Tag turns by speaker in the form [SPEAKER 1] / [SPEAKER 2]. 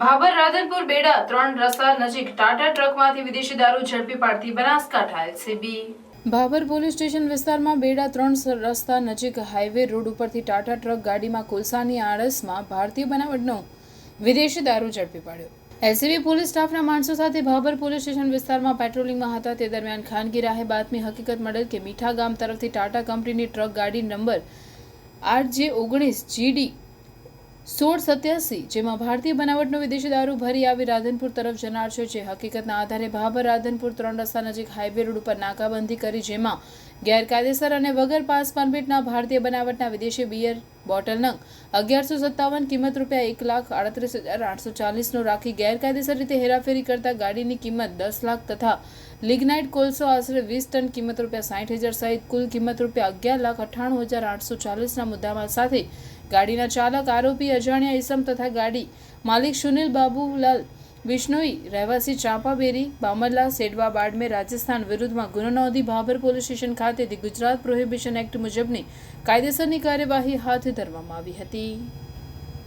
[SPEAKER 1] ભાભર રાધનપુર બેડા ત્રણ રસ્તા નજીક ટાટા ટ્રકમાંથી વિદેશી દારૂ ઝડપી પાડતી Banaskantha LCB Bhabhar police station વિસ્તારમાં બેડા ત્રણ રસ્તા નજીક હાઈવે રોડ ઉપરથી ટાટા ટ્રક ગાડીમાં કોલસાની આડસમાં ભારતીય બનાવટનો વિદેશી દારૂ ઝડપી પાડ્યો. એલસીબી પોલીસ સ્ટાફના માણસો સાથે ભાભર પોલીસ સ્ટેશન વિસ્તારમાં પેટ્રોલિંગમાં હતા. તે દરમિયાન ખાનગી રાહે બાતમી હકીકત મળેલ કે મીઠા ગામ તરફથી ટાટા કંપનીની ટ્રક ગાડી નંબર આઠ જે ઓગણીસ જીડી સોળ સત્યાસી જેમાં ભારતીય બનાવટનો વિદેશી દારૂ ભરી આવી રાધનપુર તરફ જનાર છે હકીકતના આધારે ભાભર રાધનપુર ત્રણ રસ્તા નજીક હાઈવે રોડ ઉપર નાકાબંધી કરી, જેમાં ગેરકાયદેસર અને વગર પાસ પરમિટના ભારતીય બનાવટના વિદેશી બિયર બોટલ નંગ અગિયારસો સત્તાવન કિંમત રૂપિયા એક લાખ આડત્રીસ હજાર આઠસો ચાલીસનો રાખી ગેરકાયદેસર રીતે હેરાફેરી કરતા ગાડીની કિંમત દસ લાખ તથા લિગ્નાઇટ કોલસો આશરે વીસ ટન કિંમત રૂપિયા સાઠ હજાર સહિત કુલ કિંમત રૂપિયા અગિયાર લાખ અઠ્ઠાણું હજાર આઠસો ચાલીસના મુદ્દામાલ સાથે ગાડીના ચાલક આરોપી અજાણ્યા ઈસમ તથા ગાડી માલિક સુનિલ બાબુલાલ વિશ્નોઈ રહેવાસી ચાંપાબેરી બામરલા સેડવા બાડમેર રાજસ્થાન વિરુદ્ધમાં ગુનો નોંધી ભાભર પોલીસ સ્ટેશન ખાતેથી ગુજરાત પ્રોહિબિશન એક્ટ મુજબની કાયદેસરની કાર્યવાહી હાથ ધરવામાં આવી હતી.